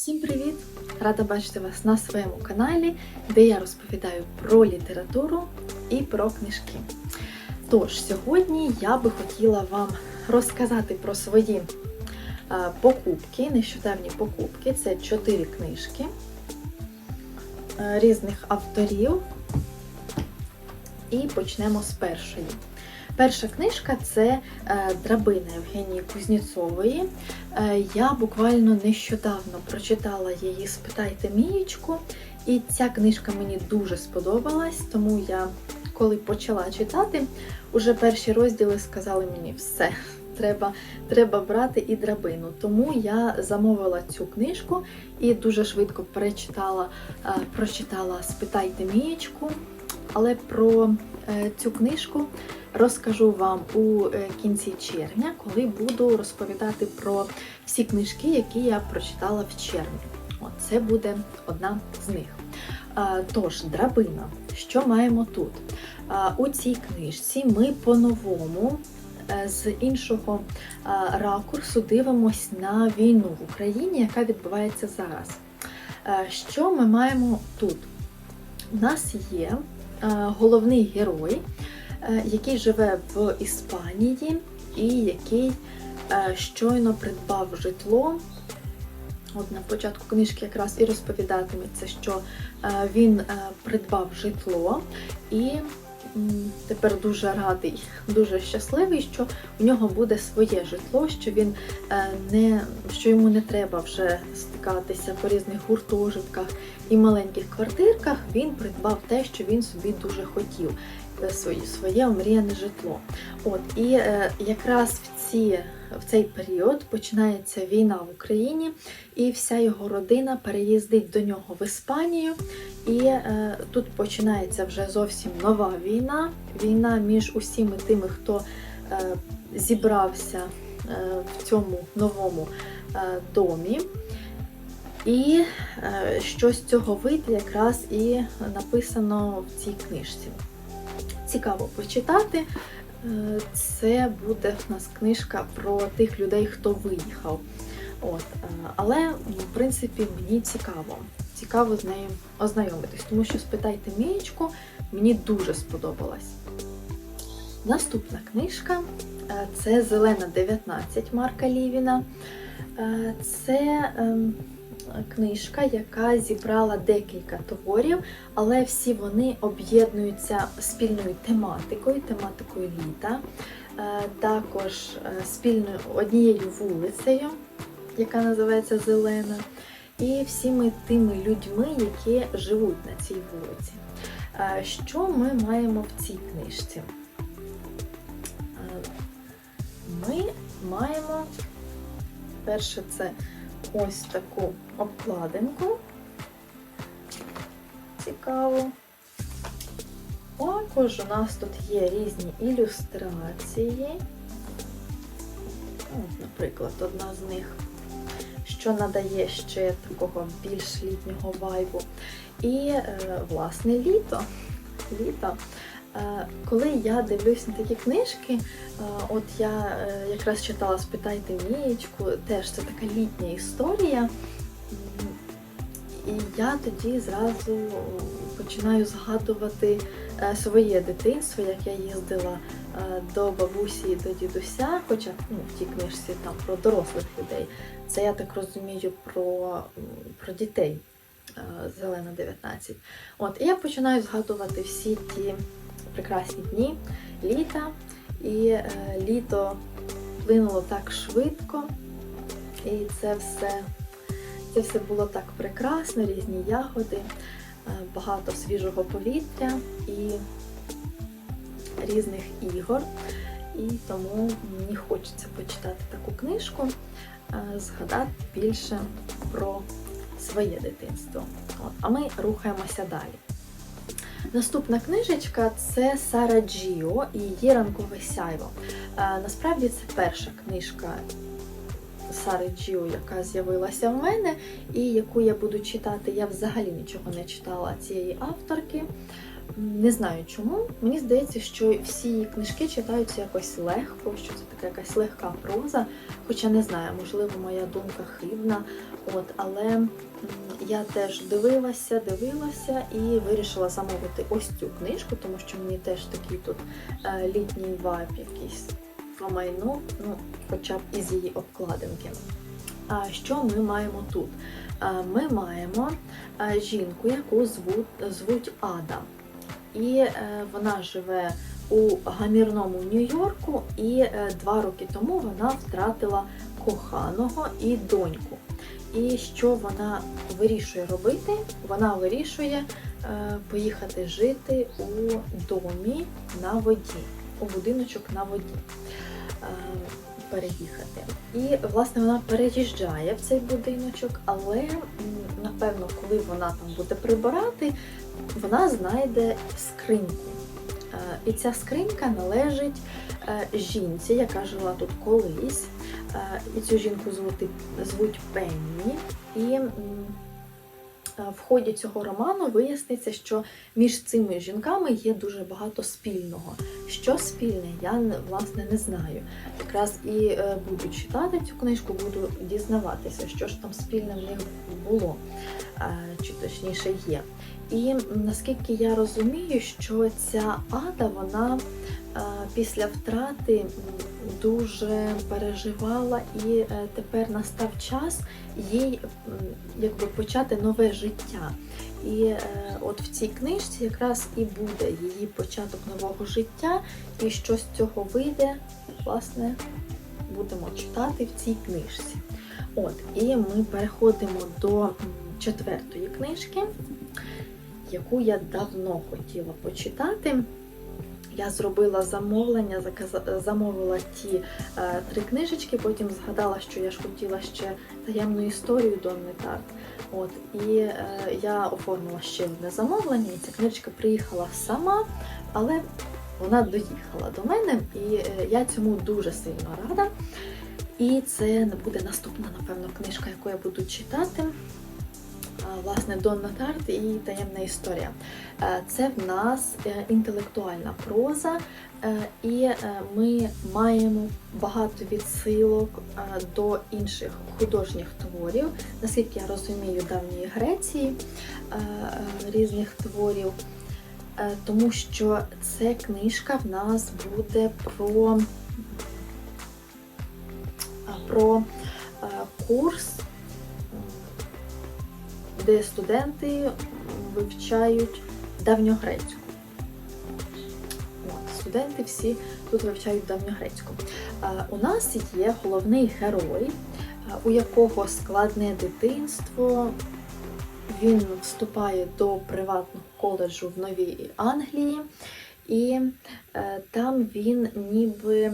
Всім привіт! Рада бачити вас на своєму каналі, де я розповідаю про літературу і про книжки. Тож, сьогодні я би хотіла вам розказати про свої е, покупки, нещодавні покупки. Це чотири книжки е, різних авторів. І почнемо з першої. Перша книжка це е, Драбина Євгенії Кузнєцової. Е, Я буквально нещодавно прочитала її Спитайте Мієчку, і ця книжка мені дуже сподобалась, тому я, коли почала читати, уже перші розділи сказали мені все. Треба, треба брати і драбину. Тому я замовила цю книжку і дуже швидко перечитала, е, прочитала Спитайте Мієчку. Але про цю книжку розкажу вам у е, кінці червня, коли буду розповідати про всі книжки, які я прочитала в червні. Це буде одна з них. Тож, драбина. Що маємо тут? У цій книжці ми по-новому е, з іншого ракурсу дивимось на війну в Україні, яка відбувається зараз. Е, Що ми маємо тут? У нас є е, головний герой, е, який живе в Іспанії і який е, щойно придбав житло. От на початку книжки якраз і розповідатиметься, що е, він е, придбав житло і тепер дуже радий, дуже щасливий, що у нього буде своє житло, що він е, не що йому не треба вже стикатися по різних гуртожитках і маленьких квартирках. Він придбав те, що він собі дуже хотів е, своє, своє омріяне житло. От і е, якраз в ці в цей період починається війна в Україні, і вся його родина переїздить до нього в Іспанію. І е, тут починається вже зовсім нова війна. Війна між усіми тими, хто е, зібрався е, в цьому новому е, домі. І е, що з цього вийде, якраз і написано в цій книжці. Цікаво почитати. Це буде в нас книжка про тих людей, хто виїхав. От, е, але в принципі мені цікаво. Цікаво з нею ознайомитись, тому що спитайте Мієчку, мені дуже сподобалась. Наступна книжка е, це Зелена 19 Марка Лівіна. Е, Це ем, книжка, яка зібрала декілька творів, але всі вони об'єднуються спільною тематикою, тематикою літа, Е, також е, спільною однією вулицею, яка називається Зелена, і всіми тими людьми, які живуть на цій вулиці. Е, Що ми маємо в цій книжці? Ми маємо перше це ось таку обкладинку. Цікаво. Також у нас тут є різні ілюстрації. От, наприклад, одна з них, що надає ще такого більш літнього вайбу. І, е, власне, літо. Літо. Е, Коли я дивлюсь на такі книжки, е, от я е, якраз читала Спитайте Мієчку, теж це така літня історія. І я тоді зразу починаю згадувати своє дитинство, як я їздила до бабусі і до дідуся, хоча ну, в тій книжці там про дорослих людей. Це я так розумію про, про дітей. Зелена 19. От, і я починаю згадувати всі ті прекрасні дні літа. І е, літо плинуло так швидко, і це все, це все було так прекрасно, різні ягоди, е, багато свіжого повітря і різних ігор. І тому мені хочеться почитати таку книжку, е, згадати більше про своє дитинство. От, а ми рухаємося далі. Наступна книжечка це Сара Джіо і її ранкове сяйво. Е, Насправді це перша книжка Сари Джіо, яка з'явилася в мене, і яку я буду читати. Я взагалі нічого не читала цієї авторки. Не знаю чому. Мені здається, що всі її книжки читаються якось легко, що це така якась легка проза. Хоча не знаю, можливо, моя думка хибна. От, але я теж дивилася, дивилася і вирішила замовити ось цю книжку, тому що мені теж такий тут е, літній вайб якийсь промайнув, ну, хоча б із її обкладинки. А що ми маємо тут? Е, Ми маємо е, жінку, яку звуть, звуть Ада. І е, вона живе у гамірному Нью-Йорку, і е, два роки тому вона втратила коханого і доньку. І що вона вирішує робити? Вона вирішує е, поїхати жити у домі на воді, у будиночок на воді. Переїхати. І власне вона переїжджає в цей будиночок, але напевно, коли вона там буде прибирати, вона знайде скриньку. Е, І ця скринька належить е, жінці, яка жила тут колись. Е, І цю жінку звуть Пенні. І в ході цього роману виясниться, що між цими жінками є дуже багато спільного. Що спільне, я власне не знаю. Якраз і буду читати цю книжку, буду дізнаватися, що ж там спільне в них було, чи точніше є. І наскільки я розумію, що ця ада, вона е, після втрати дуже переживала, і е, тепер настав час їй якби почати нове життя. І е, от в цій книжці якраз і буде її початок нового життя, і що з цього вийде, власне, будемо читати в цій книжці. От, і ми переходимо до четвертої книжки, яку я давно хотіла почитати. Я зробила замовлення, замовила ті е, три книжечки, потім згадала, що я ж хотіла ще таємну історію Донни Тарт. От, і е, я оформила ще одне замовлення, і ця книжка приїхала сама, але вона доїхала до мене, і е, я цьому дуже сильно рада. І це буде наступна, напевно, книжка, яку я буду читати. Власне, Донна Тарт і таємна історія. Е, Це в нас е, інтелектуальна проза, е, і ми маємо багато відсилок до інших художніх творів, наскільки я розумію, давньої Греції різних творів. Тому що це книжка в нас буде про, про курс, де студенти вивчають давньогрецьку. От, студенти всі тут вивчають давньогрецьку. У нас є головний герой, у якого складне дитинство. Він вступає до приватного коледжу в Новій Англії, і е, там він ніби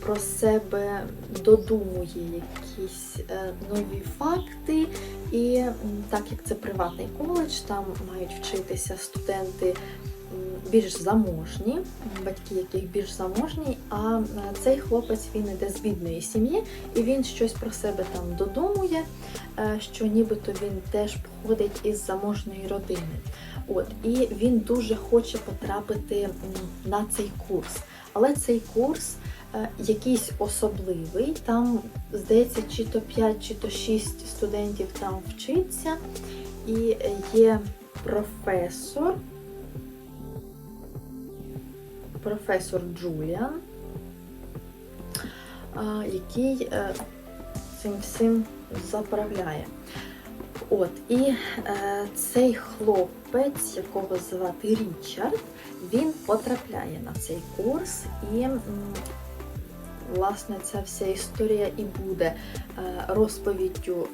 про себе додумує якісь е, нові факти. І так як це приватний коледж, там мають вчитися студенти більш заможні, батьки яких більш заможні. А е, цей хлопець він іде з бідної сім'ї, і він щось про себе там додумує, е, що нібито він теж походить із заможної родини. От, і він дуже хоче потрапити на цей курс. Але цей курс якийсь особливий. Там, здається, чи то 5, чи то 6 студентів там вчиться. І е, є професор, професор Джуліан, який е, цим всім заправляє. От, і е, цей хлопець, якого звати Річард, він потрапляє на цей курс, і власне ця вся історія і буде е, розповіддю,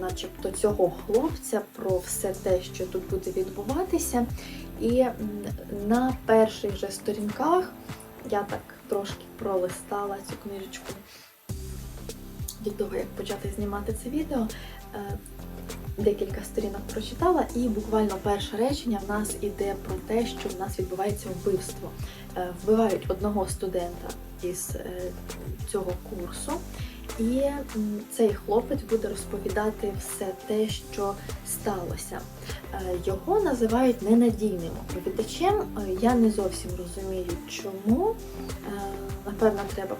начебто, цього хлопця про все те, що тут буде відбуватися. І на перших же сторінках я так трошки пролистала цю книжечку від того, як почати знімати це відео. Декілька сторінок прочитала, і буквально перше речення в нас іде про те, що в нас відбувається вбивство. Е, Вбивають одного студента із е, цього курсу, і цей хлопець буде розповідати все те, що сталося. Е, Його називають ненадійним оповідачем. Я не зовсім розумію, чому. Напевно, треба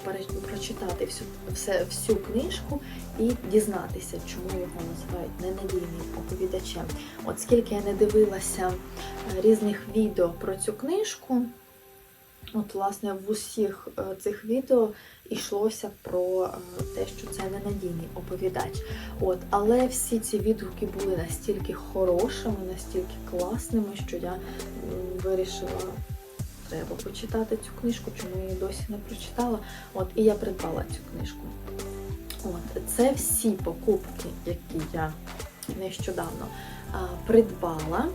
прочитати всю, все, всю книжку і дізнатися, чому його називають ненадійним оповідачем. От скільки я не дивилася е, різних відео про цю книжку, от, власне, в усіх е, цих відео йшлося про е, те, що це ненадійний оповідач. От, але всі ці відгуки були настільки хорошими, настільки класними, що я вирішила. Треба почитати цю книжку, чому я її досі не прочитала. От і я придбала цю книжку. От це всі покупки, які я нещодавно а, придбала.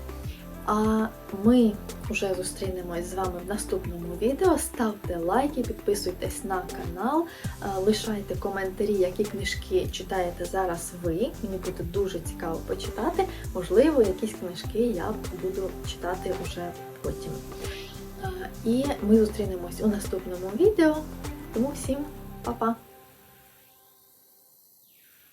А ми вже зустрінемось з вами в наступному відео. Ставте лайки, підписуйтесь на канал, лишайте коментарі, які книжки читаєте зараз ви. Мені буде дуже цікаво почитати. Можливо, якісь книжки я буду читати вже потім. І ми зустрінемось у наступному відео. Тому всім па-па!